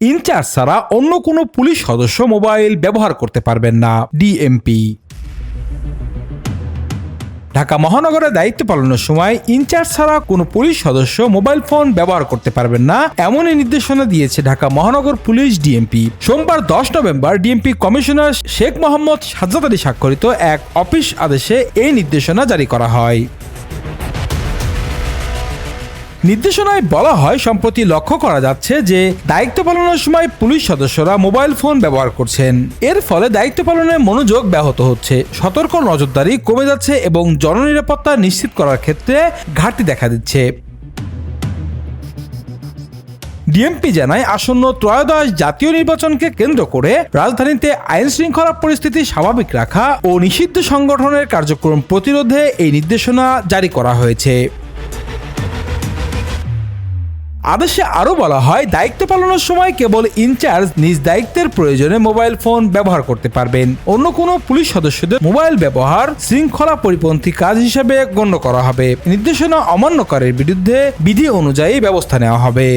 In charge ছাড়া অন্য কোনো পুলিশ সদস্য মোবাইল ব্যবহার করতে পারবেন না ডিএমপি ঢাকা মহানগরে দায়িত্ব পালনের সময় ইনচার্জ ছাড়া কোনো পুলিশ সদস্য মোবাইল ফোন ব্যবহার করতে পারবেন না, এমনই নির্দেশনা দিয়েছে ঢাকা মহানগর পুলিশ ডিএমপি সোমবার দশ November DMP commissioner Sheikh Mohammad Sajjad Ali স্বাক্ষরিত এক অফিস আদেশে এই নির্দেশনা জারি করা হয়। নির্দেশনায় বলা হয়, সম্প্রতি লক্ষ্য করা যাচ্ছে যে, দায়িত্ব পালনের সময় পুলিশ সদস্যরা মোবাইল ফোন ব্যবহার করছেন। এর ফলে দায়িত্ব পালনের মনোযোগ ব্যাহত হচ্ছে। সতর্ক নজরদারি কমে যাচ্ছে এবং জননিরাপত্তা নিশ্চিত করার ক্ষেত্রে ঘাটতি দেখা দিচ্ছে। ডিএমপি জানায়, আসন্ন ত্রয়োদশ জাতীয় নির্বাচনকে কেন্দ্র করে রাজধানীতে আইন শৃঙ্খলা পরিস্থিতি স্বাভাবিক রাখা ও নিষিদ্ধ সংগঠনের কার্যক্রম প্রতিরোধে এই নির্দেশনা জারি করা হয়েছে। আদেশে আরও বলা হয়, দায়িত্ব পালনের সময় কেবল ইনচার্জ নিজ দায়িত্বের প্রয়োজনে মোবাইল ফোন ব্যবহার করতে পারবেন। অন্য কোনো পুলিশ সদস্যদের মোবাইল ব্যবহার শৃঙ্খলা পরিপন্থী কাজ হিসেবে গণ্য করা হবে। নির্দেশনা অমান্যকারের বিরুদ্ধে বিধি অনুযায়ী ব্যবস্থা নেওয়া হবে।